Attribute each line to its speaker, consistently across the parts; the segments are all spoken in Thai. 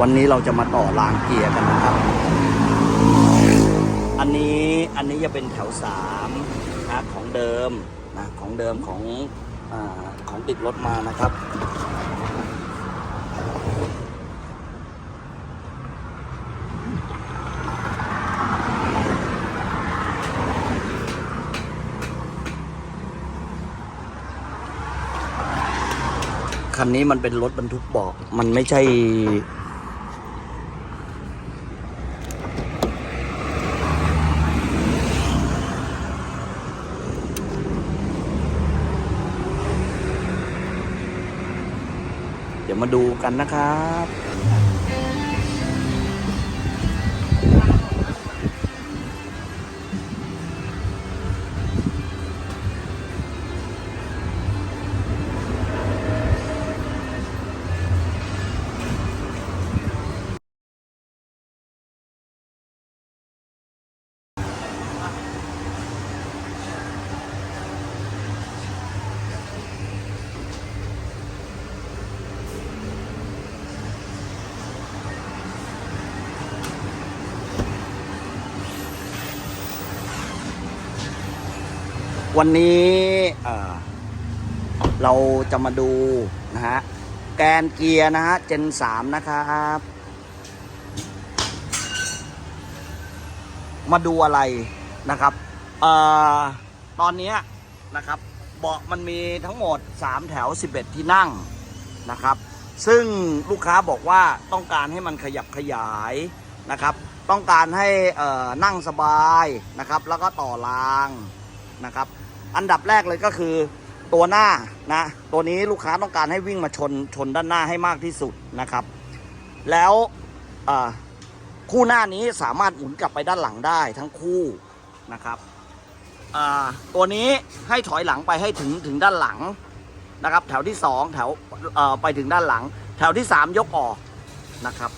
Speaker 1: วันนี้เราจะมาต่อรางเกียร์กันนะครับ อันนี้อันนี้จะเป็นแถวสามนะของเดิมนะของเดิมของอของติดรถมานะครับ คันนี้มันเป็นรถบรรทุกบอก มันไม่ใช่ ดี๋ยวมาดูกันนะครับ วันนี้เเราจะมาดูนะฮะแกนเกียร์นะฮะเจนสามนะครับ มาดูอะไรนะครับเอ่อตอนนี้นะครับเบาะมันมีทั้งหมด 3 แถว 11 ที่นั่งนะครับ ซึ่งลูกค้าบอกว่าต้องการให้มันขยับขยายนะครับ ต้องการให้เอ่อนั่งสบายนะครับ แล้วก็ต่อรางนะครับ อันดับแรกเลยก็คือตัวหน้านะตัวนี้ลูกค้าต้องการให้วิ่งมาชนชนด้านหน้าให้มากที่สุดนะครับ แล้วคู่หน้านี้สามารถหมุนกลับไปด้านหลังได้ทั้งคู่นะครับตัวนี้ให้ถอยหลังไปให้ถึงถึงด้านหลังนะครับ แถวที่สองแถวไปถึงด้านหลัง แถวที่สามยกออกนะครับ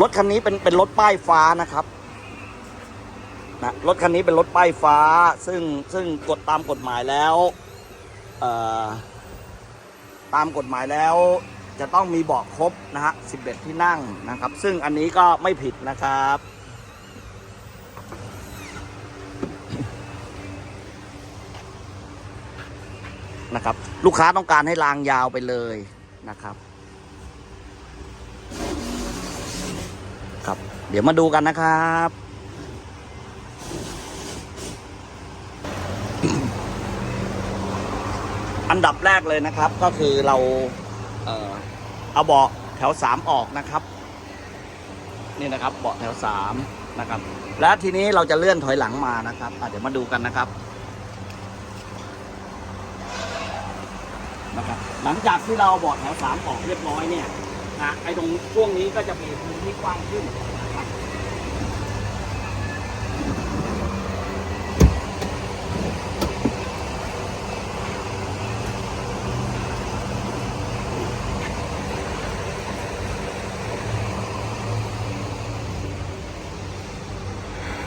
Speaker 1: รถคันนี้เป็นเป็นรถป้ายฟ้านะครับ นะรถคันนี้เป็นรถป้ายฟ้า ซึ่งซึ่งกฎตามกฎหมายแล้วตามกฎหมายแล้วจะต้องมีเบาะครบนะฮะ11 ที่นั่งนะครับ ซึ่งอันนี้ก็ไม่ผิดนะครับ นะครับ ลูกค้าต้องการให้รางยาวไปเลยนะครับ ครับ เดี๋ยวมาดูกันนะครับ อันดับแรกเลยนะครับ ก็คือเราเออเอาเบาะแถวสามออกนะครับ นี่นะครับเบาะแถวสามนะครับ และทีนี้เราจะเลื่อนถอยหลังมานะครับเดี๋ยวมาดูกันนะครับนะครับ หลังจากที่เราเอาเบาะแถวสามออกเรียบร้อยเนี่ยนะไอ้ตรงช่วงนี้ก็จะมีพื้นที่กว้างขึ้นนะครับ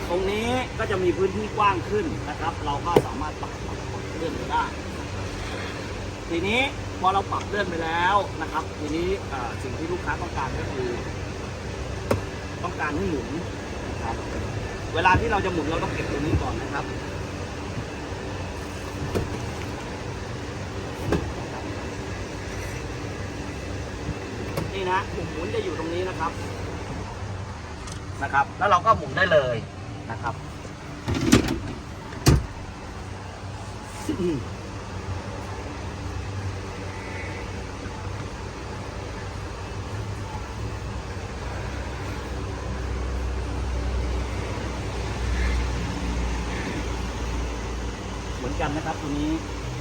Speaker 1: ตรงนี้ ก็จะมีพื้นที่กว้างขึ้นนะครับ เราก็สามารถปรับเลื่อนไปได้ ทีนี้พอเราปรับเลื่อนไปแล้วนะครับ ทีนี้สิ่งที่ลูกค้าต้องการก็คือ ต้องการให้หมุนนะครับ เวลาที่เราจะหมุนเราต้องเก็บตัวนี้ก่อนนะครับนี่นะปุ่มหมุนจะอยู่ตรงนี้นะครับนะครับ แล้วเราก็หมุนได้เลยนะครับ เหมือนกันนะครับตัวนี้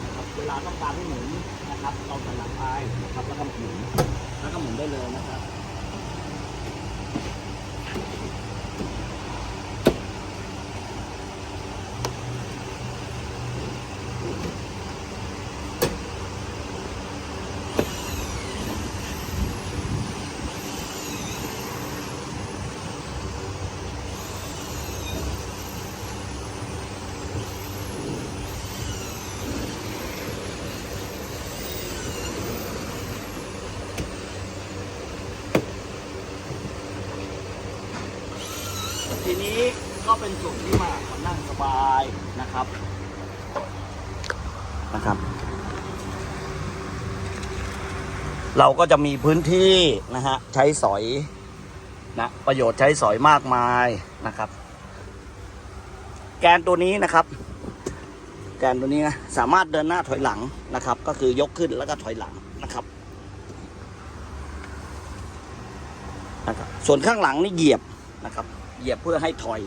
Speaker 1: นะครับเวลาต้องการให้หมุนนะครับ เราถอยหลังไปนะครับแล้วก็หมุนแล้วก็หมุนได้เลยนะครับ ทีนี้ก็เป็นส่วนที่มามานั่งสบายนะครับนะครับ เราก็จะมีพื้นที่นะฮะใช้สอยนะประโยชน์ใช้สอยมากมายนะครับ แกนตัวนี้นะครับ แกนตัวนี้นะสามารถเดินหน้าถอยหลังนะครับ ก็คือยกขึ้นแล้วก็ถอยหลังนะครับนะครับ ส่วนข้างหลังนี่เหยียบนะครับ เหยียบเพื่อให้ถอย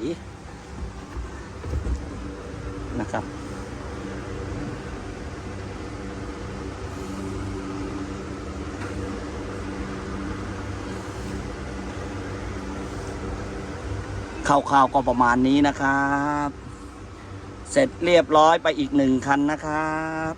Speaker 1: นะครับ คร่าวๆก็ประมาณนี้นะครับ เสร็จเรียบร้อยไปอีกหนึ่งคันนะครับ